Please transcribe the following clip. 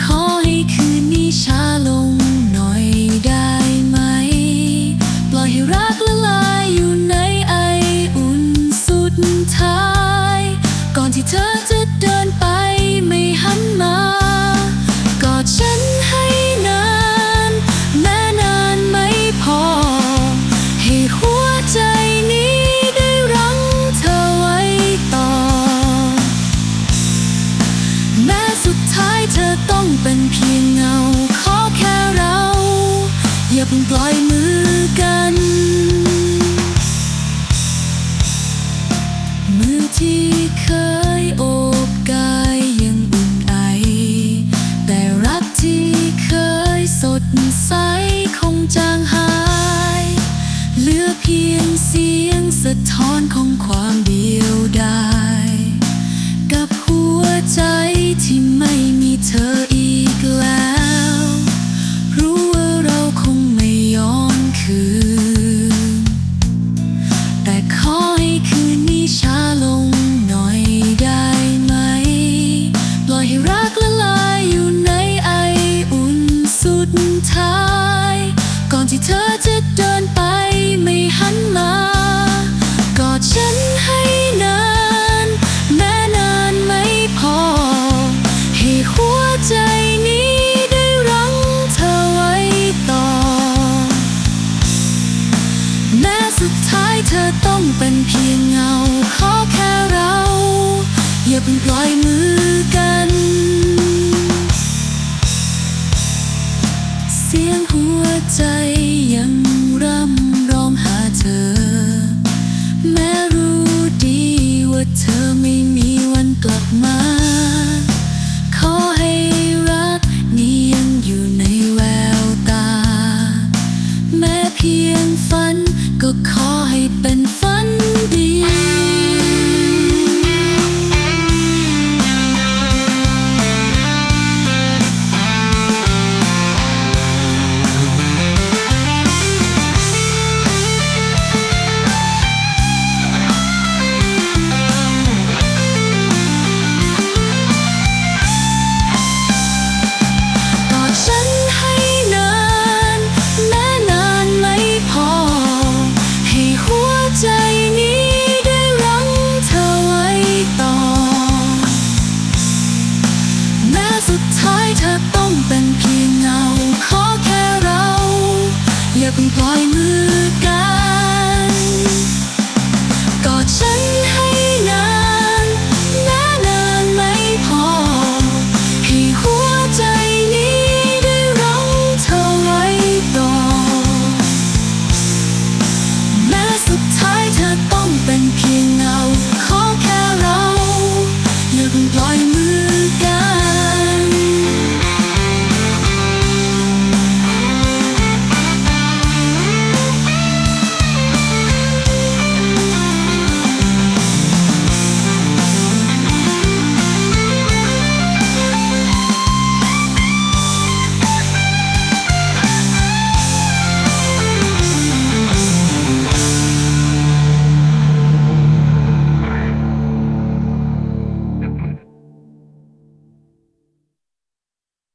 ขอให้คืนนี้ฉัน อย่เพิ่ปล่อยมือกัน มือที่เคยโอบกายยังอุ่นไอ แต่รักที่เคยสดใสคงจางหาย เหลือเพียงเสียงสะท้อนของความเดียวดาย กับหัวใจที่ไม่มีเธออีก ท้าย ก่อนที่เธอจะเดินไปไม่หันมากอดฉันให้นาน แม้นานไม่พอ ให้หัวใจนี้ได้รั้งเธอไว้ต่อ แม้สุดท้ายเธอต้องเป็นเพียงเงา ขอแค่เรา อย่าเพิ่งปล่อยมือกัน ท้ายเธอต้องเป็นเพียง